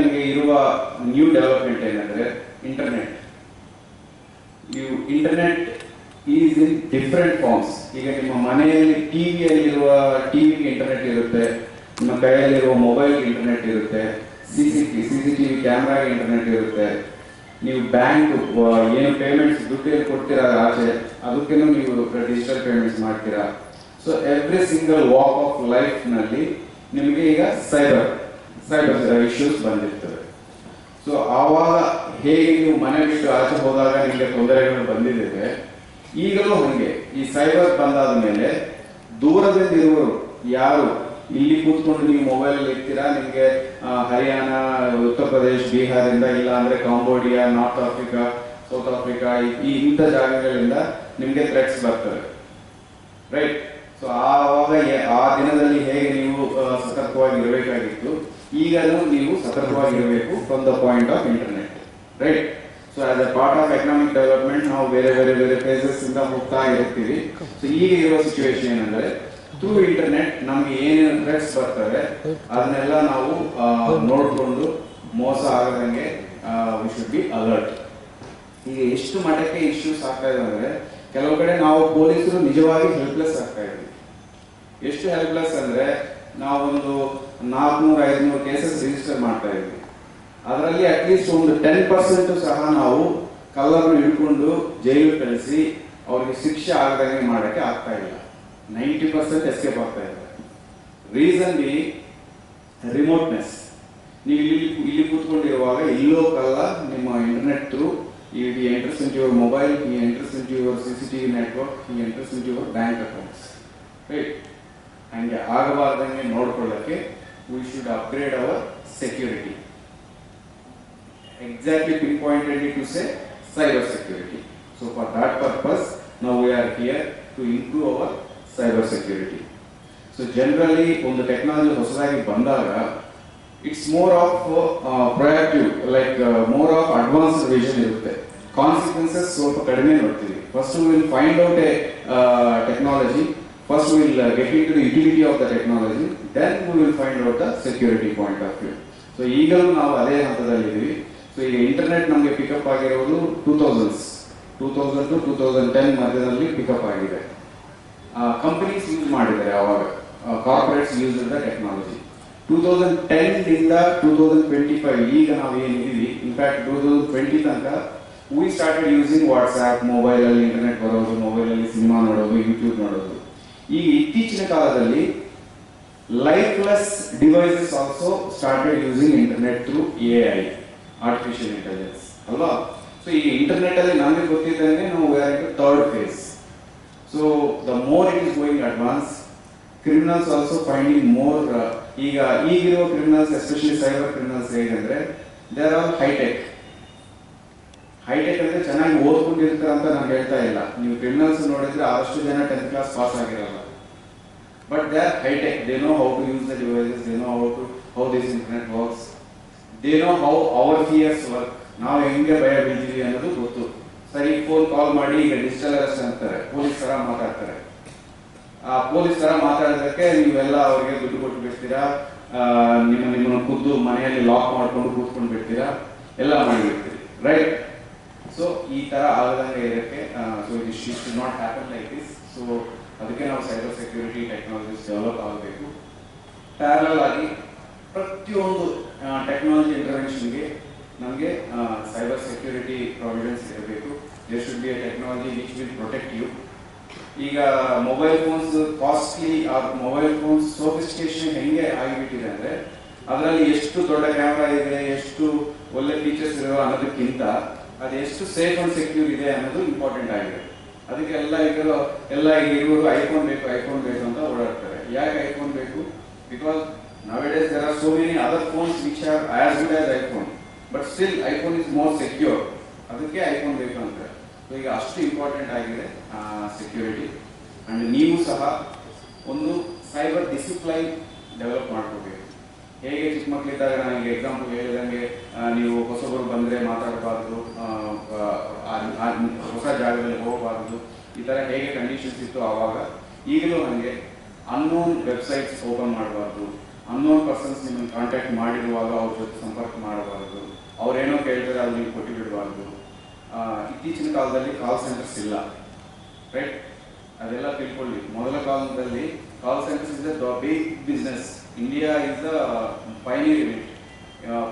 ನಿಮಗೆ ಇರುವ new development ಏನಂದ್ರೆ ಇಂಟರ್ನೆಟ್ ನೀವು internet is in different forms ಈಗ ನಿಮ್ಮ ಮನೆಯಲ್ಲಿ ಟಿವಿಯಲ್ಲಿರುವ ಟಿವಿಗೆ ಇಂಟರ್ನೆಟ್ ಇರುತ್ತೆ, ನಿಮ್ಮ ಕೈಯಲ್ಲಿರುವ ಮೊಬೈಲ್ ಇಂಟರ್ನೆಟ್ ಇರುತ್ತೆ C C T C C T V ಕ್ಯಾಮ್ರಾಗೆ internet ಇರುತ್ತೆ. ನೀವು ಬ್ಯಾಂಕ್ ಏನು ಪೇಮೆಂಟ್ಸ್ ದುಡ್ಡು ಏನು ಕೊಡ್ತೀರಾ ಆಚೆ, ಅದಕ್ಕೇನು ನೀವು ಡಿಜಿಟಲ್ ಪೇಮೆಂಟ್ಸ್ ಮಾಡ್ತೀರಾ. So every single walk of ಲೈಫ್ನಲ್ಲಿ ನಿಮಗೆ ಈಗ ಸೈಬರ್ ಸೈಬರ್ ಇಶ್ಯೂಸ್ ಬಂದಿರ್ತವೆ. ಸೊ ಆವಾಗ ಹೇಗೆ ನೀವು ಮನೆ ಬಿಟ್ಟು ಆಚೆ ಹೋದಾಗ ನಿಮಗೆ ತೊಂದರೆಗಳು ಬಂದಿದ್ದೇವೆ ಈಗಲೂ ಹಂಗೆ. ಈ ಸೈಬರ್ ಬಂದಾದ ಮೇಲೆ ದೂರದಿಂದ ಇರುವವರು ಯಾರು? ಇಲ್ಲಿ ಕೂತ್ಕೊಂಡು ನೀವು ಮೊಬೈಲ್ ಅಲ್ಲಿ ಇರ್ತೀರಾ? ನಿಮಗೆ ಹರಿಯಾಣ, ಉತ್ತರ ಪ್ರದೇಶ್ ಬಿಹಾರಿಂದ ಇಲ್ಲ ಅಂದ್ರೆ Cambodia North Africa South Africa ಈ- ಇಂಥ ಜಾಗಗಳಿಂದ ನಿಮಗೆ ಥ್ರೆಟ್ಸ್ ಬರ್ತವೆ. ರೈಟ್ ಸೊ ಆವಾಗ ಆ ದಿನದಲ್ಲಿ ಹೇಗೆ ನೀವು ಆ, ಸತರ್ಕವಾಗಿ ಇರಬೇಕಾಗಿತ್ತು ಈಗಲೂ ನೀವು ಸತತವಾಗಿರಬೇಕು from the point of internet right so as a part of economic development ನಾವು ಬೇರೆ ಬೇರೆ ಬೇರೆ ಪ್ಲೇಸಸ್ ಇಂದ ಹೋಗ್ತಾ ಇರ್ತೀವಿ ಸೊ ಈಗ ಇರೋ ಸಿಚುವೇಶನ್ ಏನಂದ್ರೆ ಥ್ರೂ ಇಂಟರ್ನೆಟ್ ನಮ್ಗೆ ಏನೇನು ಥ್ರೆಟ್ಸ್ ಬರ್ತವೆ, ಅದನ್ನೆಲ್ಲ ನಾವು ನೋಡಿಕೊಂಡು ಮೋಸ ಆಗದಂಗೆ ವಿ ಶುಡ್ ಬಿ ಅಲರ್ಟ್ ಈಗ ಎಷ್ಟು ಮಟ್ಟಕ್ಕೆ ಇಶ್ಯೂಸ್ ಆಗ್ತಾ ಇದೆ ಅಂದ್ರೆ, ಕೆಲವು ಕಡೆ ನಾವು ಪೊಲೀಸರು ನಿಜವಾಗಿ ಹೆಲ್ಪ್ಲೆಸ್ ಆಗ್ತಾ ಇದ್ವಿ ಎಷ್ಟು ಹೆಲ್ಪ್ಲೆಸ್ ಅಂದ್ರೆ, ನಾವೊಂದು ನಾಲ್ಕುನೂರ ಐದುನೂರು ಕೇಸಸ್ ರಿಜಿಸ್ಟರ್ ಮಾಡ್ತಾ ಇದ್ವಿ. ಅದರಲ್ಲಿ ಅಟ್ಲೀಸ್ಟ್ ಒಂದು ಟೆನ್ ಪರ್ಸೆಂಟ್ ಸಹ ನಾವು ಕಲ್ಲರ್ನ ಹಿಡ್ಕೊಂಡು ಜೈಲು ಕಳಿಸಿ ಅವರಿಗೆ ಶಿಕ್ಷೆ ಆಗದಂಗೆ ಮಾಡೋಕ್ಕೆ ಆಗ್ತಾ ಇಲ್ಲ. ನೈಂಟಿ ಪರ್ಸೆಂಟ್ ಎಸ್ಕೇಪ್ ಆಗ್ತಾ ಇದೆ. ರೀಸನ್ ಬಿ ರಿಮೋಟ್ನೆಸ್ ನೀವು ಇಲ್ಲಿ ಇಲ್ಲಿ ಕೂತ್ಕೊಂಡಿರುವಾಗ ಇಲ್ಲೋ ಕಲ್ಲ ನಿಮ್ಮ ಇಂಟರ್ನೆಟ್ ಥ್ರೂ ಈ ಎಂಟ್ರೆಸ್ ಇಂಟು ಯುವರ್ ಮೊಬೈಲ್ ಈ entrance into your C C T V network ಈ entrance into your bank accounts right ಹಂಗೆ ಆಗಬಾರ್ದಂಗೆ ನೋಡ್ಕೊಳ್ಳೋಕ್ಕೆ We should upgrade our security exactly pinpointed it to say cyber security. So for that purpose, now we are here to improve our cyber security. So generally ಒಂದು technology ಹೊಸದಾಗಿ ಬಂದಾಗ it's more of proactive like more of advanced vision ಇರುತ್ತೆ consequences ಸ್ವಲ್ಪ ಕಡಿಮೆ ನೋಡ್ತೀವಿ first will find out a technology will get in to the utility of the technology then we will find out the security point of view so ಈಗಲೂ ನಾವು ಅದೇ ಹಂತದಲ್ಲಿದ್ದೀವಿ so ಈಗ internet ನಮಗೆ ಪಿಕಪ್ ಆಗಿರೋದು two thousands two thousand to two thousand ten ಮಧ್ಯದಲ್ಲಿ pickup ಆಗಿದೆ. Companies use ಮಾಡಿದ್ದಾರೆ ಅವಾಗ. Corporates use the technology two thousand ten two thousand twenty five ಈಗ ನಾವು ಏನಿದ್ದೀವಿ in fact two thousand twenty ತನಕ we started using WhatsApp mobile ಅಲ್ಲಿ internet ಬರೋದು mobile ಅಲ್ಲಿ ಸಿನಿಮಾ ನೋಡೋದು ಯೂಟ್ಯೂಬ್ ನೋಡೋದು. ಈಗ ಇತ್ತೀಚಿನ ಕಾಲದಲ್ಲಿ lifeless devices also started using internet through A I artificial intelligence ಅಲ್ವಾ? ಸೊ ಈ ಇಂಟರ್ನೆಟ್ ಅಲ್ಲಿ ನಮಗೆ ಗೊತ್ತಿದ್ದಂಗೆ ನಾವು third phase so the more it is going advance criminals also finding more ಈಗ ಈಗಿರುವ ಕ್ರಿಮಿನಲ್ಸ್ ಎಸ್ಪೆಷಲಿ ಸೈಬರ್ ಕ್ರಿಮಿನಲ್ಸ್ ಹೇಗಂದ್ರೆ they are all hi tech hi tech ಅಂದ್ರೆ ಚೆನ್ನಾಗಿ ಓದ್ಕೊಂಡಿರ್ತಾರೆ ಅಂತ ನಾನು ಹೇಳ್ತಾ ಇಲ್ಲ. ನೀವು ಕ್ರಿಮಿನಲ್ಸ್ ನೋಡಿದ್ರೆ ಆದಷ್ಟು ಜನ ಟೆಂತ್ ಕ್ಲಾಸ್ ಪಾಸ್ ಆಗಿರಲ್ಲ. But they are hi tech they know how to use the devices they know how to how this internet works they know how our fears work ನಾವು ಹೆಂಗೆ ಭಯ ಬೀಳ್ತೀವಿ ಅನ್ನೋದು ಗೊತ್ತು. ಸರಿ ಫೋನ್ ಕಾಲ್ ಮಾಡಿ ಈಗ digital arrest ಅಂತಾರೆ. ಪೊಲೀಸ್ ತರ ಮಾತಾಡ್ತಾರೆ. ಆ ಪೊಲೀಸ್ ತರ ಮಾತಾಡೋದಕ್ಕೆ ನೀವೆಲ್ಲ ಅವರಿಗೆ ದುಡ್ಡು ಕೊಟ್ಟು ಬಿಡ್ತೀರಾ? ನಿಮ್ಮ, ನಿಮ್ಮನ್ನು ಖುದ್ದು ಮನೆಯಲ್ಲಿ ಲಾಕ್ ಮಾಡ್ಕೊಂಡು ಕೂತ್ಕೊಂಡು ಬಿಡ್ತೀರಾ ಎಲ್ಲ ಮಾಡಿಬಿಡ್ತೀರಿ ರೈಟ್ ಸೊ ಈ ತರ ಆಗದಂಗೆ ಇರೋಕ್ಕೆ so it is not happen like this so ಅದಕ್ಕೆ ನಾವು ಸೈಬರ್ ಸೆಕ್ಯೂರಿಟಿ ಟೆಕ್ನಾಲಜೀಸ್ ಡೆವಲಪ್ ಆಗಬೇಕು. ಪ್ಯಾರಲ್ ಆಗಿ ಪ್ರತಿಯೊಂದು ಟೆಕ್ನಾಲಜಿ ಇಂಟರ್ವೆನ್ಷನ್ಗೆ ನಮಗೆ ಸೈಬರ್ ಸೆಕ್ಯೂರಿಟಿ ಪ್ರಾವಿಡೆನ್ಸ್ ಇರಬೇಕು. There should be a technology which will protect you ಈಗ ಮೊಬೈಲ್ ಫೋನ್ಸ್ ಕಾಸ್ಟ್ಲಿ ಆ ಮೊಬೈಲ್ ಫೋನ್ಸ್ ಸೋಫಿಸ್ಟಿಕೇಶನ್ ಹೆಂಗೆ ಆಗಿಬಿಟ್ಟಿದೆ ಅಂದರೆ, ಅದರಲ್ಲಿ ಎಷ್ಟು ದೊಡ್ಡ ಕ್ಯಾಮ್ರಾ ಇದೆ, ಎಷ್ಟು ಒಳ್ಳೆ ಫೀಚರ್ಸ್ ಇರೋ ಅನ್ನೋದಕ್ಕಿಂತ ಅದು ಎಷ್ಟು ಸೇಫ್ ಅಂಡ್ ಸೆಕ್ಯೂರ್ ಇದೆ ಅನ್ನೋದು ಇಂಪಾರ್ಟೆಂಟ್ ಆಗಿದೆ. ಅದಕ್ಕೆ ಎಲ್ಲ ಈಗ ಎಲ್ಲ ಈಗ ಐಫೋನ್ ಬೇಕು ಐಫೋನ್ ಬೇಕು ಅಂತ ಓಡಾಡ್ತಾರೆ. ಯಾಕೆ ಐಫೋನ್ ಬೇಕು? Because nowadays there are so many other phones which are as good as iPhone but still iPhone is more secure. ಅದಕ್ಕೆ ಐಫೋನ್ ಬೇಕು ಅಂತ. ಸೊ ಈಗ ಅಷ್ಟು ಇಂಪಾರ್ಟೆಂಟ್ ಆಗಿದೆ ಸೆಕ್ಯೂರಿಟಿ ಅಂಡ್ ನೀವು ಸಹ ಒಂದು ಸೈಬರ್ ಡಿಸಿಪ್ಲೈನ್ ಡೆವಲಪ್ ಮಾಡ್ಕೋಬೇಕು. ಹೇಗೆ ಚಿಕ್ಕ ಮಕ್ಕಳಿದ್ದಾಗ ನನಗೆ ಎಕ್ಸಾಂಪಲ್ ಹೇಳಿದಂಗೆ ನೀವು ಹೊಸಬರು ಬಂದರೆ ಮಾತಾಡಬಾರ್ದು ಹೊಸ ಜಾಗದಲ್ಲಿ ಹೋಗಬಾರ್ದು, ಈ ಥರ ಹೇಗೆ ಕಂಡೀಷನ್ಸ್ ಇತ್ತು ಆವಾಗ, ಈಗಲೂ ನನಗೆ ಅನ್ನೋನ್ ವೆಬ್ಸೈಟ್ಸ್ ಓಪನ್ ಮಾಡಬಾರ್ದು ಅನ್ನೋನ್ ಪರ್ಸನ್ಸ್ ನಿಮ್ಮನ್ನು ಕಾಂಟ್ಯಾಕ್ಟ್ ಮಾಡಿರುವಾಗ ಅವ್ರ ಜೊತೆ ಸಂಪರ್ಕ ಮಾಡಬಾರ್ದು, ಅವ್ರೇನೋ ಕೇಳಿದರೆ ಅದು ನೀವು ಕೊಟ್ಟು ಬಿಡಬಾರ್ದು. ಇತ್ತೀಚಿನ ಕಾಲದಲ್ಲಿ ಕಾಲ್ ಸೆಂಟರ್ಸ್ ಇಲ್ಲ ರೈಟ್ ಅದೆಲ್ಲ ತಿಳ್ಕೊಳ್ಳಿ. ಮೊದಲ ಕಾಲದಲ್ಲಿ call is is big business. Business India is the in it.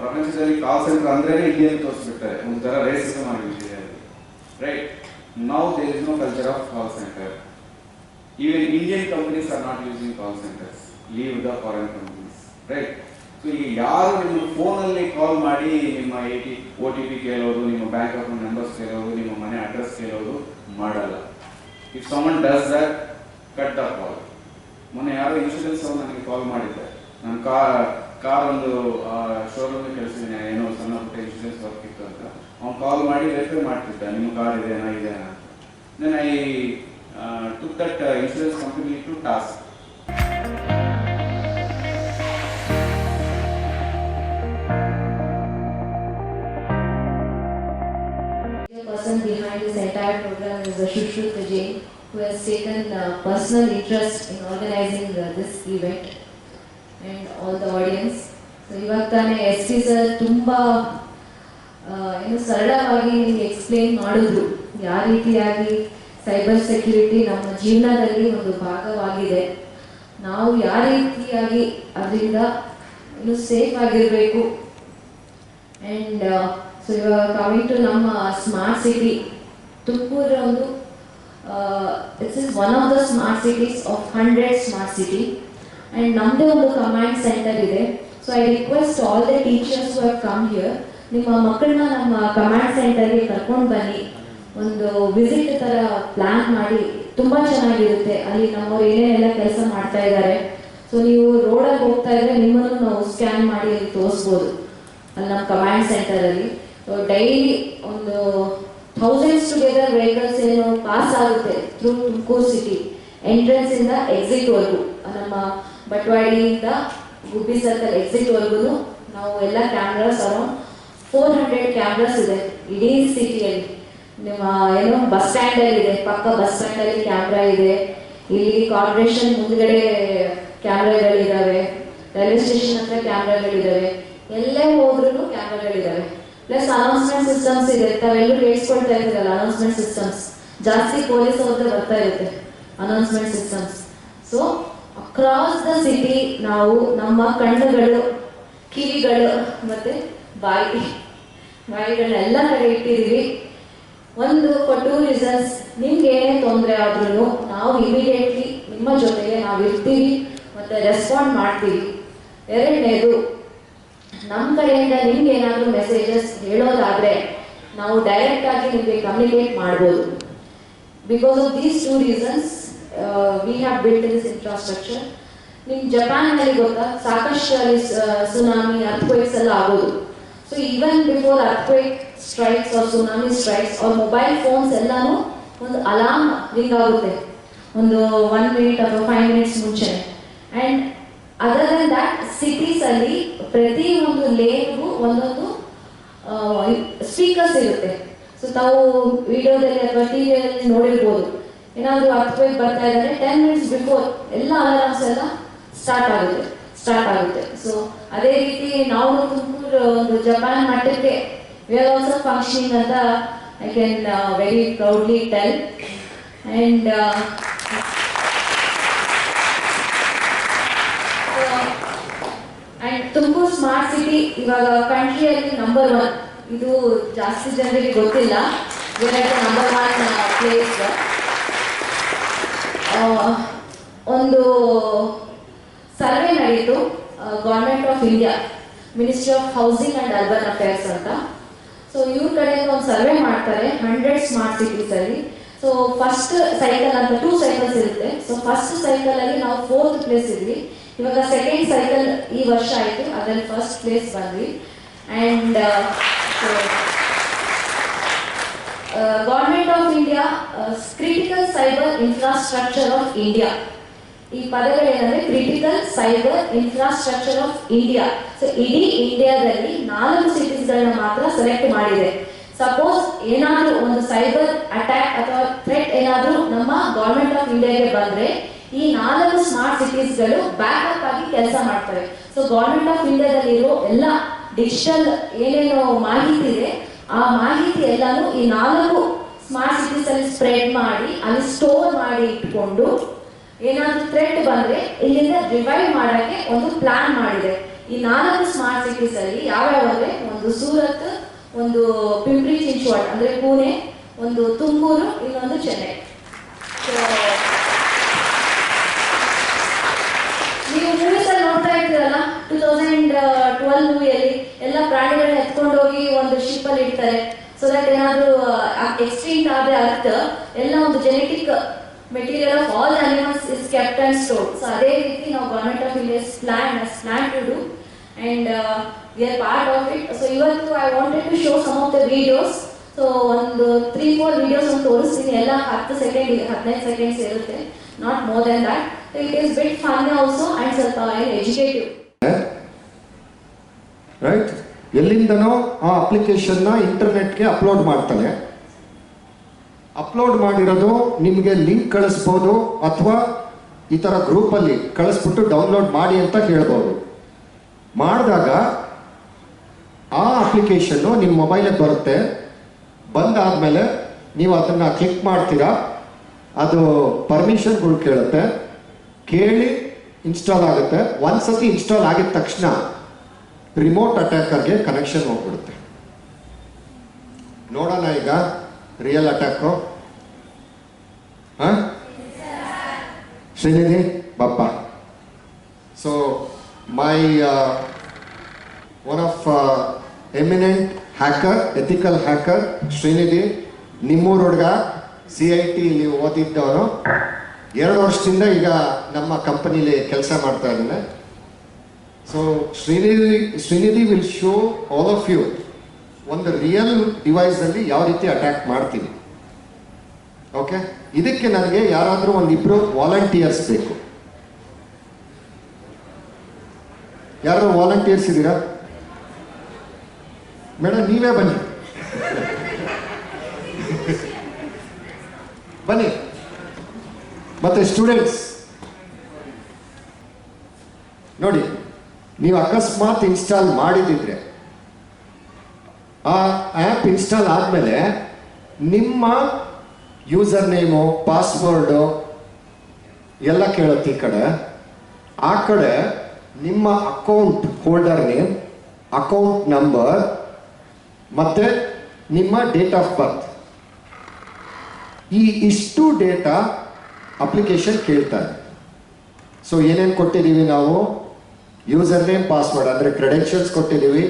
ಪ್ರಪಂಚದಲ್ಲಿ ಕಾಲ್ ಸೆಂಟರ್ ಅಂದ್ರೆ ಇಂಡಿಯನ್ ತೋರಿಸ್ಬಿಡ್ತಾರೆ. ಒಂಥರ ರೇಸಿಸಮ್ ಆಗಿಬಿಟ್ಟಿದೆ right now there is no culture of call centre Even Indian companies are not using call centres leave the foreign companies. Right so ಈಗ ಯಾರು ನಿಮ್ಮ ಫೋನಲ್ಲಿ call ಮಾಡಿ ನಿಮ್ಮ A T O T P ಕೇಳೋದು, ನಿಮ್ಮ ಬ್ಯಾಂಕ್ ಅಕೌಂಟ್ ನಂಬರ್ಸ್ ಕೇಳೋದು, ನಿಮ್ಮ ಮನೆ ಅಡ್ರೆಸ್ ಕೇಳೋದು ಮಾಡಲ್ಲ. If someone does that cut the call ಮೊನ್ನೆ ಯಾರೋ ಇನ್ಶೂರೆನ್ಸ್ ಅವ್ರು ನನಗೆ ಕಾಲ್ ಮಾಡಿದ್ದೆ ನಾನು ಕಾರ್ ಕಾರ್ ಒಂದು ಶೋರೂಮ್ ಕಳಿಸಿದ್ದೀನಿ, ಏನೋ ಸಣ್ಣ ಪುಟ್ಟ ಇನ್ಶೂರೆನ್ಸ್ ವರ್ಕ್ ಇತ್ತು ಅಂತ. ಅವ್ನು ಕಾಲ್ ಮಾಡಿ ರೆಫರ್ ಮಾಡ್ತಿದ್ದ, ನಿಮ್ಮ ಕಾರ್ ಇದೆನಾ ಇದೆನಾ ಅಂತ. Then I took that insurance company to task who has taken uh, personal interest in organizing uh, this event and all the audience. So ಇವಾಗ ತಾನೇ ಎಸ್ ಟಿ ಸರ್ ತುಂಬ ಏನು ಸರಳವಾಗಿ ನಿಮಗೆ ಎಕ್ಸ್ಪ್ಲೇನ್ ಮಾಡಿದ್ರು. ಯಾವ ರೀತಿಯಾಗಿ ಸೈಬರ್ ಸೆಕ್ಯೂರಿಟಿ ನಮ್ಮ ಜೀವನದಲ್ಲಿ ಒಂದು ಭಾಗವಾಗಿದೆ. ನಾವು ಯಾವ ರೀತಿಯಾಗಿ ಅದರಿಂದ ಇನ್ನು ಸೇಫ್ ಆಗಿರಬೇಕು. ಆ್ಯಂಡ್ ಸೊ ಇವಾಗ ಕಮಿಂಗ್ ಟು ನಮ್ಮ ಸ್ಮಾರ್ಟ್ ಸಿಟಿ ತುಮಕೂರು ಒಂದು it's is one of the smart cities of hundred smart city and ನಮ್ಮದೇ ಒಂದು ಕಮಾಂಡ್ ಸೆಂಟರ್ ಇದೆ. So I request all the teachers who have come here ನಿಮ್ಮ ಮಕ್ಕಳನ್ನ ನಮ್ಮ ಕಮಾಂಡ್ ಸೆಂಟರ್ಗೆ ಕರ್ಕೊಂಡು ಬನ್ನಿ. ಒಂದು ವಿಸಿಟ್ ಥರ ಪ್ಲಾನ್ ಮಾಡಿ. ತುಂಬ ಚೆನ್ನಾಗಿರುತ್ತೆ. ಅಲ್ಲಿ ನಮ್ಮವ್ರು ಏನೇನೆಲ್ಲ ಕೆಲಸ ಮಾಡ್ತಾ ಇದ್ದಾರೆ ಸೊ ನೀವು ರೋಡಲ್ಲಿ ಹೋಗ್ತಾ ಇದ್ರೆ ನಿಮ್ಮನ್ನು ನಾವು ಸ್ಕ್ಯಾನ್ ಮಾಡಿ ಅಲ್ಲಿ ತೋರಿಸ್ಬೋದು. ಅಲ್ಲಿ ನಮ್ಮ ಕಮಾಂಡ್ ಸೆಂಟರಲ್ಲಿ ಡೈಲಿ ಒಂದು ಥೌಸಂಡ್ಸ್ ಟುಗೆದರ್ ವೆಹಿಕಲ್ಸ್ ಏನು ಪಾಸ್ ಆಗುತ್ತೆ ಥ್ರೂ ತುಮಕೂರು ಸಿಟಿ ಎಂಟ್ರೆನ್ಸ್ ಇಂದ ಎಕ್ಸಿಟ್ ವರ್ಗು ನಮ್ಮ ಬಟ್ವಾಡಿಯಿಂದ ಗುಬ್ಬಿ ಸರ್ಕಲ್ ಎಕ್ಸಿಟ್ ವರ್ಗು ನಾವು ಎಲ್ಲ cameras around four hundred cameras ಇದೆ ಇಡೀ ಸಿಟಿಯಲ್ಲಿ ನಿಮ್ಮ ಏನೋ ಬಸ್ ಸ್ಟ್ಯಾಂಡ್ ಅಲ್ಲಿ ಇದೆ, ಪಕ್ಕ ಬಸ್ ಸ್ಟ್ಯಾಂಡ್ ಅಲ್ಲಿ ಕ್ಯಾಮ್ರಾ ಇದೆ. ಇಲ್ಲಿ ಕಾರ್ಪೊರೇಷನ್ ಮುಂದ್ಗಡೆ ಕ್ಯಾಮ್ರಾಗಳಿದಾವೆ ರೈಲ್ವೆ ಸ್ಟೇಷನ್ ಹತ್ರ ಕ್ಯಾಮ್ರಾಗಳಿದಾವೆ ಎಲ್ಲೇ ಹೋದ್ರೂ ಕ್ಯಾಮ್ರಾಗಳಿದಾವೆ ಪ್ಲಸ್ ಅನೌನ್ಸ್ಮೆಂಟ್ ಸಿಸ್ಟಮ್ಸ್ ಇದೆ. ತಾವೆಲ್ಲರೂ ಕೇಳಿಸ್ಕೊಳ್ತಾ ಇದ್ದೀರಲ್ಲ ಅನೌನ್ಸ್ಮೆಂಟ್ ಸಿಸ್ಟಮ್ಸ್ ಜಾಸ್ತಿ ಪೊಲೀಸ್ ಅವ್ರದ್ದು ಬರ್ತಾ ಇರುತ್ತೆ announcement systems so across the city ನಾವು ನಮ್ಮ ಕಣ್ಣುಗಳು, ಕಿವಿಗಳು, ಮತ್ತೆ ಬಾಯಿ, ಬಾಯಿಗಳನ್ನೆಲ್ಲ ಕಡೆ ಇಟ್ಟಿದ್ದೀವಿ. ಒಂದು ಫಾರ್ ಟೂ ರೀಸನ್ಸ್ ನಿಮ್ಗೆ ಏನೇ ತೊಂದರೆ ಆದ್ರೂ ನಾವು ಇಮಿಡಿಯೇಟ್ಲಿ ನಿಮ್ಮ ಜೊತೆಗೆ ನಾವು ಇರ್ತೀವಿ ಮತ್ತೆ ರೆಸ್ಪಾಂಡ್ ಮಾಡ್ತೀವಿ. ಎರಡನೇದು ನಮ್ಮ ಕಡೆಯಿಂದ ನಿಮ್ಗೆ ಏನಾದರೂ ಮೆಸೇಜಸ್ ಹೇಳೋದಾದ್ರೆ ನಾವು ಡೈರೆಕ್ಟ್ ಆಗಿ ನಿಮಗೆ ಕಮ್ಯುನಿಕೇಟ್ ಮಾಡ್ಬೋದು. Because of these two reasons we have built this infrastructure ನಿಮ್ ಜಪಾನ್ನಲ್ಲಿ ಗೊತ್ತಾ? ಸಾಕಷ್ಟು ಅಲ್ಲಿ ಸುನಾಮಿ ಅರ್ಥಕ್ವೇಕ್ಸ್ ಎಲ್ಲ ಆಗೋದು. So even before earthquake strikes or tsunami strikes or mobile phones ಎಲ್ಲಾನು ಒಂದು ಅಲಾರ್ಮ್ ರಿಂಗ್ ಆಗುತ್ತೆ. ಒಂದು ಒನ್ ಮಿನಿಟ್ ಅಥವಾ ಫೈವ್ ಮಿನಿಟ್ಸ್ ಮುಂಚೆ and other than that cities ಅಲ್ಲಿ ಪ್ರತಿ ಒಂದು ಲೇನ್ಗೂ ಒಂದೊಂದು ಸ್ಪೀಕರ್ಸ್ ಇರುತ್ತೆ. ಸೊ ತಾವು ವಿಡಿಯೋದಲ್ಲಿ ಅಥವಾ ಟಿವಿಯಲ್ಲಿ ನೋಡಿರ್ಬೋದು. ಏನಾದರೂ ಅರ್ಥವೇಗ್ ಬರ್ತಾ ಇದ್ದಾರೆ ಟೆನ್ ಮಿನಿಟ್ಸ್ ಬಿಫೋರ್ ಎಲ್ಲ ಅಲಾರಾಮ್ಸ್ ಎಲ್ಲ ಸ್ಟಾರ್ಟ್ ಆಗುತ್ತೆ ಸ್ಟಾರ್ಟ್ ಆಗುತ್ತೆ. ಸೊ ಅದೇ ರೀತಿ ನಾವು ತುಮಕೂರು ಒಂದು ಜಪಾನ್ ಮಟ್ಟಕ್ಕೆ ವಿ ಆರ್ ಅಂತ I can very proudly tell and and Tumakuru smart city ಇವಾಗ ಕಂಟ್ರಿಯಲ್ಲಿ ನಂಬರ್ ಒನ್ ಇದು ಜಾಸ್ತಿ ಜನರಿಗೆ ಗೊತ್ತಿಲ್ಲ. ನಂಬರ್ ಒನ್ ಪ್ಲೇಸ್ ಒಂದು ಸರ್ವೆ ನಡೆಯಿತು government of India ministry of housing and urban affairs ಅಂತ. ಸೊ ಇವ್ರ ಕಡೆಯಿಂದ ಒಂದು ಸರ್ವೆ ಮಾಡ್ತಾರೆ ಹಂಡ್ರೆಡ್ ಸ್ಮಾರ್ಟ್ ಸಿಟೀಸ್ ಅಲ್ಲಿ. ಸೊ ಫಸ್ಟ್ ಸೈಕಲ್ ಅಂತ ಟೂ ಸೈಕಲ್ಸ್ ಇರುತ್ತೆ. ಸೊ ಫಸ್ಟ್ ಸೈಕಲ್ ಅಲ್ಲಿ ನಾವು ಫೋರ್ತ್ ಪ್ಲೇಸ್ ಇದ್ವಿ. ಇವಾಗ ಸೆಕೆಂಡ್ ಸೈಕಲ್ ಈ ವರ್ಷ ಆಯಿತು, ಅದರಲ್ಲಿ ಫಸ್ಟ್ ಪ್ಲೇಸ್ ಬಂದ್ವಿ. And government of India critical cyber infrastructure of India ಈ ಪದಗಳೇನಂದ್ರೆ critical cyber infrastructure of India so ಇಡೀ ಇಂಡಿಯಾದಲ್ಲಿ ನಾಲ್ಕು ಸಿಟೀಸ್ಗಳನ್ನ ಮಾತ್ರ ಸೆಲೆಕ್ಟ್ ಮಾಡಿದೆ. ಸಪೋಸ್ ಏನಾದ್ರೂ ಒಂದು ಸೈಬರ್ ಅಟ್ಯಾಕ್ ಅಥವಾ ಥ್ರೆಟ್ ಏನಾದ್ರೂ ನಮ್ಮ ಗೌರ್ಮೆಂಟ್ ಆಫ್ ಇಂಡಿಯಾಗೆ ಬಂದ್ರೆ ಈ ನಾಲ್ಕು ಸ್ಮಾರ್ಟ್ ಸಿಟೀಸ್ಗಳು ಬ್ಯಾಕಪ್ ಆಗಿ ಕೆಲಸ ಮಾಡ್ತವೆ. ಸೊ ಗೌರ್ಮೆಂಟ್ ಆಫ್ ಇಂಡಿಯಾದಲ್ಲಿರೋ ಎಲ್ಲ ಡಿಜಿಟಲ್ ಏನೇನು ಮಾಹಿತಿ ಇದೆ, ಆ ಮಾಹಿತಿ ಎಲ್ಲಾನು ಈ ನಾಲ್ಕು ಸ್ಮಾರ್ಟ್ ಸಿಟೀಸ್ ಅಲ್ಲಿ ಸ್ಪ್ರೆಡ್ ಮಾಡಿ, ಅಲ್ಲಿ ಸ್ಟೋರ್ ಮಾಡಿ ಇಟ್ಕೊಂಡು ಏನಾದ್ರೂ ಥ್ರೆಡ್ ಬಂದ್ರೆ ಇಲ್ಲಿಂದ ರಿವೈವ್ ಮಾಡಕ್ಕೆ ಒಂದು ಪ್ಲಾನ್ ಮಾಡಿದೆ. ಈ ನಾಲ್ಕು ಸ್ಮಾರ್ಟ್ ಸಿಟೀಸ್ ಅಲ್ಲಿ ಯಾವ್ಯಾವ ಅಂದ್ರೆ ಒಂದು ಸೂರತ್, ಒಂದು ಪಿಂಪ್ರಿ ಚಿಂಚವಾಡ್ ಅಂದ್ರೆ ಪುಣೆ, ಒಂದು ತುಮಕೂರು, ಇನ್ನೊಂದು ಚೆನ್ನೈ So, ನೀವು ಮೂವೀಸ್ ಅಲ್ಲಿ ನೋಡ್ತಾ ಇರ್ತೀರಲ್ಲ ಟೂ ತೌಸಂಡ್ ಟ್ವೆಲ್ ಮೂವಿಯಲ್ಲಿ ಎಲ್ಲ ಪ್ರಾಣಿಗಳನ್ನ ಎತ್ಕೊಂಡು ಹೋಗಿ ಒಂದು ಶಿಪ್ ಅಲ್ಲಿ ಇಡ್ತಾರೆ. ಸೊ ದಟ್ ಏನಾದ್ರು ಎಕ್ಸ್ಟ್ರೀಮ್ ಆದ್ರೆ ಅರ್ಥ, ಎಲ್ಲ ಒಂದು genetic material of all animals is kept and store so ಅದೇ ರೀತಿ ನಾವು government of India's plan plan to do and we are part of it so ಇವತ್ತು I wanted to show some of the videos so ಒಂದು three four videos ಒಂದು ತೋರಿಸ್ತೀನಿ. ಎಲ್ಲ ಹತ್ತು second ಹದಿನೈದು ಸೆಕೆಂಡ್ಸ್ ಇರುತ್ತೆ. Not more than is bit fun also and ಸ್ವಲ್ಪ educative right ಎಲ್ಲಿಂದನೋ ಆ ಅಪ್ಲಿಕೇಶನ್ನ ಇಂಟರ್ನೆಟ್ಗೆ ಅಪ್ಲೋಡ್ ಮಾಡ್ತಾನೆ. ಅಪ್ಲೋಡ್ ಮಾಡಿರೋದು ನಿಮಗೆ ಲಿಂಕ್ ಕಳಿಸ್ಬೋದು ಅಥವಾ ಈ ಥರ ಗ್ರೂಪಲ್ಲಿ ಕಳಿಸ್ಬಿಟ್ಟು ಡೌನ್ಲೋಡ್ ಮಾಡಿ ಅಂತ ಹೇಳ್ಬೋದು. ಮಾಡಿದಾಗ ಆ ಅಪ್ಲಿಕೇಶನ್ನು ನಿಮ್ಮ ಮೊಬೈಲಿಗೆ ಬರುತ್ತೆ. ಬಂದಾದಮೇಲೆ ನೀವು ಅದನ್ನು ಕ್ಲಿಕ್ ಮಾಡ್ತೀರಾ, ಅದು ಪರ್ಮಿಷನ್ಗಳು ಕೇಳುತ್ತೆ. ಕೇಳಿ ಇನ್ಸ್ಟಾಲ್ ಆಗುತ್ತೆ. ಒಂದ್ಸತಿ ಇನ್ಸ್ಟಾಲ್ ಆಗಿದ ತಕ್ಷಣ ರಿಮೋಟ್ ಅಟ್ಯಾಕರ್ಗೆ ಕನೆಕ್ಷನ್ ಹೋಗ್ಬಿಡುತ್ತೆ. ನೋಡೋಣ ಈಗ ರಿಯಲ್ ಅಟ್ಯಾಕು ಹಾಂ? ಶ್ರೀನಿಧಿ, ಬಪ್ಪ. So my one of eminent hacker ethical hacker Srinidhi, ನಿಮ್ಮೂರು ಹುಡುಗ ಸಿ ಐ ಟಿ ಇಲ್ಲಿ ಓದಿದ್ದವನು. ಎರಡು ವರ್ಷದಿಂದ ಈಗ ನಮ್ಮ ಕಂಪನಿಲಿ ಕೆಲಸ ಮಾಡ್ತಾ ಇದ್ದೇನೆ. So Srinidhi Srinidhi will show all of you ಒಂದು ರಿಯಲ್ ಡಿವೈಸಲ್ಲಿ ಯಾವ ರೀತಿ ಅಟ್ಯಾಕ್ ಮಾಡ್ತೀನಿ. ಓಕೆ ಇದಕ್ಕೆ ನನಗೆ ಯಾರಾದರೂ ಒಂದಿಬ್ರು ವಾಲಂಟಿಯರ್ಸ್ ಬೇಕು. ಯಾರು ವಾಲಂಟಿಯರ್ಸ್ ಇದ್ದೀರಾ? ಮೇಡಮ್ ನೀವೇ ಬನ್ನಿ. ಬನ್ನಿ. ಮತ್ತೆ ಸ್ಟೂಡೆಂಟ್ಸ್ ನೋಡಿ, ನೀವು ಅಕಸ್ಮಾತ್ ಇನ್ಸ್ಟಾಲ್ ಮಾಡಿದಿದ್ರೆ, ಆ ಆ್ಯಪ್ ಇನ್ಸ್ಟಾಲ್ ಆದಮೇಲೆ ನಿಮ್ಮ ಯೂಸರ್ ನೇಮು ಪಾಸ್ವರ್ಡು ಎಲ್ಲ ಕೇಳುತ್ತೆ ಈ ಕಡೆ. ಆ ಕಡೆ ನಿಮ್ಮ account holder name account number ಮತ್ತೆ ನಿಮ್ಮ ಡೇಟ್ ಆಫ್ ಬರ್ತ್ ಈ ಇಷ್ಟು ಡೇಟಾ ಅಪ್ಲಿಕೇಶನ್ ಕೇಳ್ತಾರೆ ಸೊ ಏನೇನು ಕೊಟ್ಟಿದ್ದೀವಿ ನಾವು? ಯೂಸರ್ ನೇಮ್ ಪಾಸ್ವರ್ಡ್ ಅಂದರೆ ಕ್ರೆಡೆನ್ಷಿಯಲ್ಸ್ ಕೊಟ್ಟಿದ್ದೀವಿ.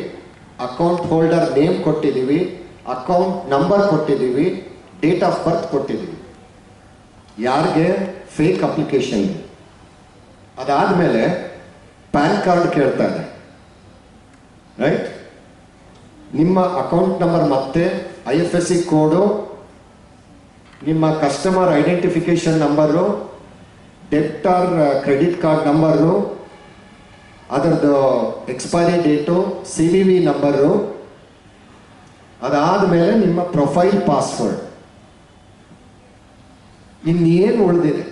ಅಕೌಂಟ್ ಹೋಲ್ಡರ್ ನೇಮ್ ಕೊಟ್ಟಿದ್ದೀವಿ. ಅಕೌಂಟ್ ನಂಬರ್ ಕೊಟ್ಟಿದ್ದೀವಿ. ಡೇಟ್ ಆಫ್ ಬರ್ತ್ ಕೊಟ್ಟಿದ್ದೀವಿ. ಯಾರಿಗೆ? ಫೇಕ್ ಅಪ್ಲಿಕೇಶನ್ ಅದಾದಮೇಲೆ ಪ್ಯಾನ್ ಕಾರ್ಡ್ ಕೇಳ್ತಾರೆ ರೈಟ್ ನಿಮ್ಮ ಅಕೌಂಟ್ ನಂಬರ್ ಮತ್ತೆ I F S C code ನಿಮ್ಮ customer identification number debit or credit card number ಅದರದ್ದು expiry date C V V number ಅದಾದಮೇಲೆ ನಿಮ್ಮ ಪ್ರೊಫೈಲ್ ಪಾಸ್ವರ್ಡ್ ಇನ್ನೇನು ಉಳಿದಿದೆ?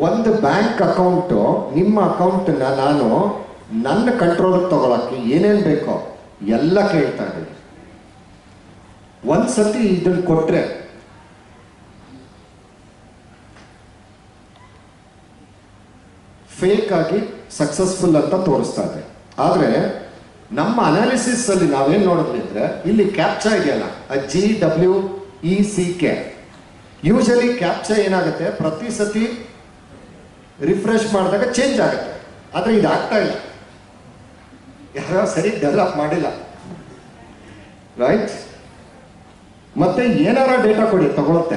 ಒಂದು ಬ್ಯಾಂಕ್ ಅಕೌಂಟು ನಿಮ್ಮ ಅಕೌಂಟನ್ನ ನಾನು ನನ್ನ ಕಂಟ್ರೋಲ್ ತಗೊಳಕ್ಕೆ ಏನೇನು ಬೇಕೋ ಎಲ್ಲ ಕೇಳ್ತಾ ಇದ್ದೀನಿ. ಒಂದ್ಸತಿ ಇದನ್ನು ಕೊಟ್ರೆ ಫೇಕ್ ಆಗಿ ಸಕ್ಸಸ್ಫುಲ್ ಅಂತ ತೋರಿಸ್ತಾ ಇದೆ. ಆದರೆ, ನಮ್ಮ ಅನಾಲಿಸಿಸ್ ಅಲ್ಲಿ ನಾವೇನ್ ನೋಡಿದ್ರೆ ಇಲ್ಲಿ ಕ್ಯಾಪ್ಚಾ ಇದೆಯಲ್ಲ G W E C K usually captcha ಏನಾಗುತ್ತೆ, ಪ್ರತಿ ಸತಿ ರಿಫ್ರೆಶ್ ಮಾಡಿದಾಗ ಚೇಂಜ್ ಆಗುತ್ತೆ. ಆದರೆ ಇದು ಆಗ್ತಾ ಇಲ್ಲ. ಯಾರೋ ಸರಿ ಡೆವಲಪ್ ಮಾಡಿಲ್ಲ. ರೈಟ್ ಮತ್ತೆ ಏನಾರ ಡೇಟಾ ಕೊಡಿ, ತಗೊಳತ್ತೆ.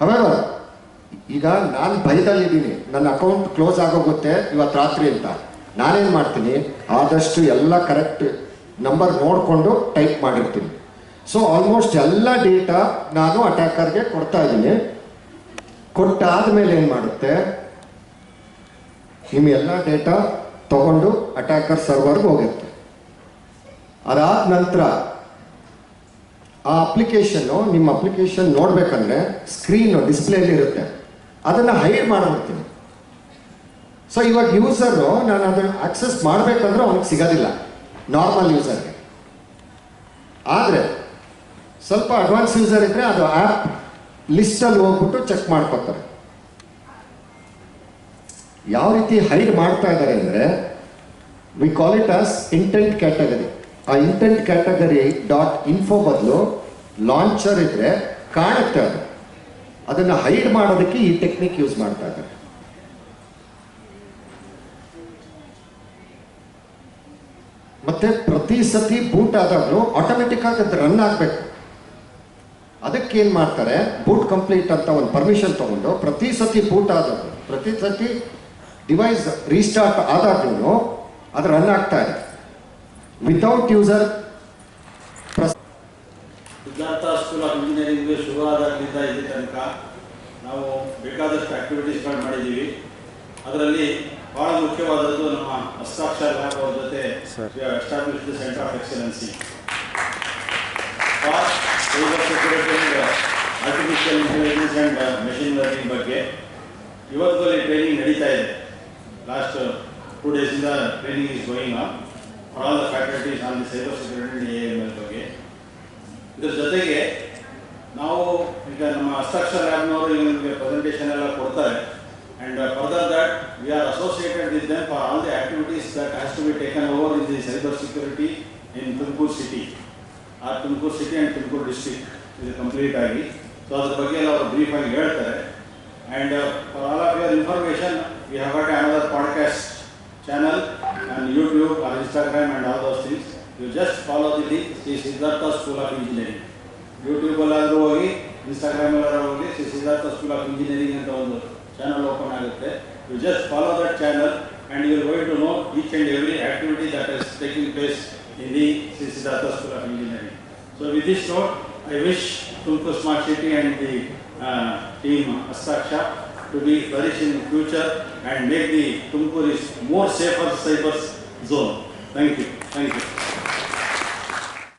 ಹವೆವರ್ ಈಗ ನಾನು ಭಯದಲ್ಲಿದ್ದೀನಿ ನನ್ನ ಅಕೌಂಟ್ ಕ್ಲೋಸ್ ಆಗೋಗುತ್ತೆ ಇವತ್ತು ರಾತ್ರಿ ಅಂತ. ನಾನೇನು ಮಾಡ್ತೀನಿ? ಆದಷ್ಟು ಎಲ್ಲ ಕರೆಕ್ಟ್ ನಂಬರ್ ನೋಡಿಕೊಂಡು ಟೈಪ್ ಮಾಡಿರ್ತೀನಿ. ಸೊ ಆಲ್ಮೋಸ್ಟ್ ಎಲ್ಲ ಡೇಟಾ ನಾನು ಅಟ್ಯಾಕರ್ಗೆ ಕೊಡ್ತಾ ಇದ್ದೀನಿ. ಕೊಟ್ಟಾದ್ಮೇಲೆ ಏನು ಮಾಡುತ್ತೆ? ನಿಮ್ಮ ಎಲ್ಲ ಡೇಟಾ ತಗೊಂಡು ಅಟ್ಯಾಕರ್ ಸರ್ವರ್ಗೆ ಹೋಗುತ್ತೆ ಅದಾದ ನಂತರ ಆ ಅಪ್ಲಿಕೇಶನ್ನು ನಿಮ್ಮ ಅಪ್ಲಿಕೇಶನ್ ನೋಡಬೇಕಂದ್ರೆ ಸ್ಕ್ರೀನು ಡಿಸ್ಪ್ಲೇಲಿ ಇರುತ್ತೆ. ಅದನ್ನು ಹೈಡ್ ಮಾಡಿಬಿಡ್ತೀನಿ ಸೊ ಇವಾಗ ಯೂಸರು ನಾನು ಅದನ್ನು ಆಕ್ಸೆಸ್ ಮಾಡಬೇಕಂದ್ರೆ ಅವ್ನಿಗೆ ಸಿಗೋದಿಲ್ಲ. ನಾರ್ಮಲ್ ಯೂಸರ್ಗೆ ಆದರೆ, ಸ್ವಲ್ಪ ಅಡ್ವಾನ್ಸ್ ಯೂಸರ್ ಇದ್ದರೆ ಅದು ಆ್ಯಪ್ ಲಿಸ್ಟಲ್ಲಿ ಹೋಗ್ಬಿಟ್ಟು ಚೆಕ್ ಮಾಡ್ಕೊತಾರೆ. ಯಾವ ರೀತಿ ಹೈಡ್ ಮಾಡ್ತಾ ಇದ್ದಾರೆ ಅಂದರೆ we call it as intent category ಆ ಇಂಟೆಂಟ್ ಕ್ಯಾಟಗರಿ ಡಾಟ್ ಇನ್ಫೋ ಬದಲು ಲಾಂಚರ್ ಇದ್ರೆ ಕಾಣುತ್ತೆ ಅದು. ಅದನ್ನು ಹೈಡ್ ಮಾಡೋದಕ್ಕೆ ಈ ಟೆಕ್ನಿಕ್ ಯೂಸ್ ಮಾಡ್ತಾ ಇದ್ದಾರೆ. ಮತ್ತೆ ಪ್ರತಿ ಸತಿ ಬೂಟ್ ಆದಾಗಲೂ ಆಟೋಮೆಟಿಕ್ ಆಗಿ ಅದು ರನ್ ಆಗಬೇಕು. ಅದಕ್ಕೆ ಏನು ಮಾಡ್ತಾರೆ? ಬೂಟ್ ಕಂಪ್ಲೀಟ್ ಅಂತ ಒಂದು ಪರ್ಮಿಷನ್ ತಗೊಂಡು ಪ್ರತಿ ಸತಿ ಬೂಟ್ ಆದಾಗಲೂ ಪ್ರತಿ ಸತಿ ಡಿವೈಸ್ ರೀಸ್ಟಾರ್ಟ್ ಆದಾಗ್ಲೂ ಅದು ರನ್ ಆಗ್ತಾ ಇದೆ. Without user Siddhartha school of engineering ಶುರುವಾದಾಗಲಿಂದ ಇಲ್ಲಿ ತನಕ ನಾವು ಬೇಕಾದಷ್ಟು ಆಕ್ಟಿವಿಟೀಸ್ಗಳು ಮಾಡಿದ್ದೀವಿ. ಅದರಲ್ಲಿ ಬಹಳ ಮುಖ್ಯವಾದದ್ದು ನಮ್ಮ ಹಸ್ತಾಕ್ಷರ ಲ್ಯಾಬ್ ಅವ್ರ ಜೊತೆ established centre of excellency artificial intelligence and machine learning ಬಗ್ಗೆ ಇವತ್ತು ಅಲ್ಲಿ ಟ್ರೈನಿಂಗ್ ನಡೀತಾ ಇದೆ. Last two ಡೇಸಿಂದ training is going on all the faculties on the cyber security A M L ಬಗ್ಗೆ. ಇದ್ರ ಜೊತೆಗೆ ನಾವು ಈಗ ನಮ್ಮ ಹಸ್ತಾಕ್ಷರ ಲ್ಯಾಬ್ನವರು ನಿಮಗೆ ಪ್ರೆಸೆಂಟೇಷನ್ ಎಲ್ಲ ಕೊಡ್ತಾರೆ. And further that we are associated with them for all the activities that has to be taken over in the cyber security in Tumakuru city ಆ Tumakuru city and Tumakuru district ಇದು complete ಆಗಿ. So ಅದ್ರ ಬಗ್ಗೆ ಎಲ್ಲ ಅವರು brief ಆಗಿ ಹೇಳ್ತಾರೆ. And for all of your information we have at another podcast channel and YouTube or Instagram and all those things you just follow the link Shri Siddhartha school of engineering ಯೂಟ್ಯೂಬಲ್ಲಾದರೂ ಹೋಗಿ ಇನ್ಸ್ಟಾಗ್ರಾಮಲ್ಲಾದ್ರೂ ಹೋಗಿ Shri Siddhartha school of engineering ಅಂತ ಒಂದು channel open ಆಗುತ್ತೆ you just follow that channel and you going to know each and every activity that is taking place in the Shri Siddhartha school of engineering so with this note I wish Tumakuru smart city and the team ಹಸ್ತಾಕ್ಷ to be flourish in future and make the Tumkur is more safer cyber zone. Thank you. Thank you.